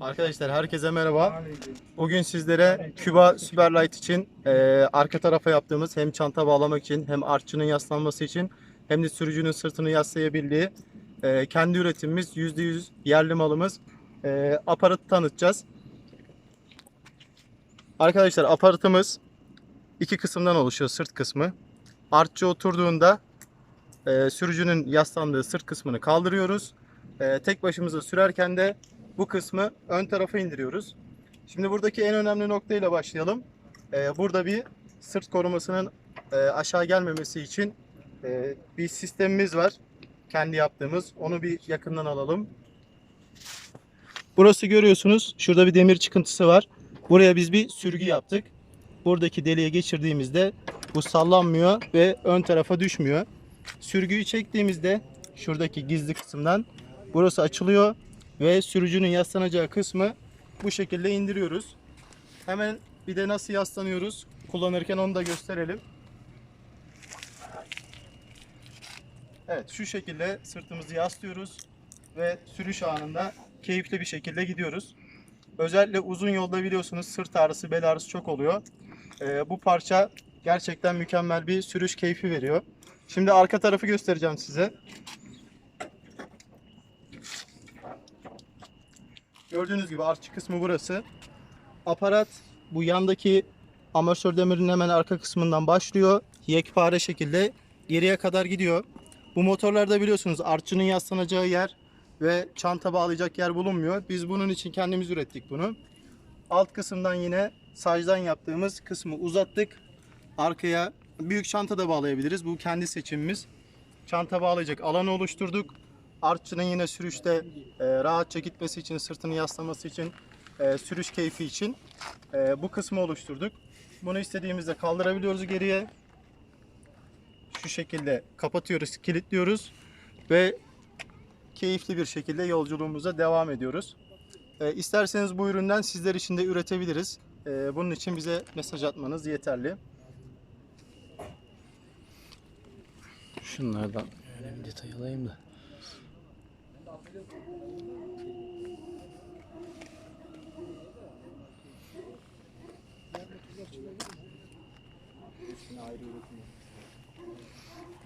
Arkadaşlar herkese merhaba. Bugün sizlere Küba Superlight için e, arka tarafa yaptığımız hem çanta bağlamak için hem artçının yaslanması için hem de sürücünün sırtını yaslayabildiği e, kendi üretimimiz %100 yerli malımız e, aparatı tanıtacağız. Arkadaşlar aparatımız iki kısımdan oluşuyor sırt kısmı. Artçı oturduğunda e, sürücünün yaslandığı sırt kısmını kaldırıyoruz. E, tek başımıza sürerken de bu kısmı ön tarafa indiriyoruz. Şimdi buradaki en önemli noktayla başlayalım. Ee, burada bir sırt korumasının e, aşağı gelmemesi için e, bir sistemimiz var. Kendi yaptığımız. Onu bir yakından alalım. Burası görüyorsunuz. Şurada bir demir çıkıntısı var. Buraya biz bir sürgü yaptık. Buradaki deliğe geçirdiğimizde bu sallanmıyor ve ön tarafa düşmüyor. Sürgüyü çektiğimizde şuradaki gizli kısımdan burası açılıyor ve sürücünün yaslanacağı kısmı bu şekilde indiriyoruz. Hemen bir de nasıl yaslanıyoruz kullanırken onu da gösterelim. Evet şu şekilde sırtımızı yaslıyoruz ve sürüş anında keyifli bir şekilde gidiyoruz. Özellikle uzun yolda biliyorsunuz sırt ağrısı, bel ağrısı çok oluyor. Ee, bu parça gerçekten mükemmel bir sürüş keyfi veriyor. Şimdi arka tarafı göstereceğim size. Gördüğünüz gibi artçı kısmı burası. Aparat bu yandaki amortisör demirin hemen arka kısmından başlıyor. Yekpare şekilde geriye kadar gidiyor. Bu motorlarda biliyorsunuz artçının yaslanacağı yer ve çanta bağlayacak yer bulunmuyor. Biz bunun için kendimiz ürettik bunu. Alt kısımdan yine sacdan yaptığımız kısmı uzattık. Arkaya büyük çanta da bağlayabiliriz. Bu kendi seçimimiz. Çanta bağlayacak alanı oluşturduk. Artçının yine sürüşte e, rahatça gitmesi için, sırtını yaslaması için, e, sürüş keyfi için e, bu kısmı oluşturduk. Bunu istediğimizde kaldırabiliyoruz geriye. Şu şekilde kapatıyoruz, kilitliyoruz ve keyifli bir şekilde yolculuğumuza devam ediyoruz. E, isterseniz bu üründen sizler için de üretebiliriz. E, bunun için bize mesaj atmanız yeterli. Şunlardan bir detay alayım da. Hepsini ayrı üretim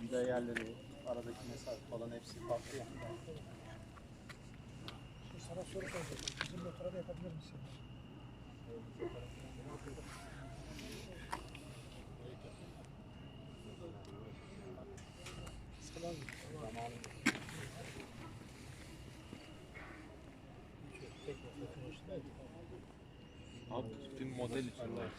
Vida yerleri, aradaki mesafe falan hepsi farklı yani. Sana soru soracağım. Bizim motora da yapabilir misin? Selam. Abi tüm model için var.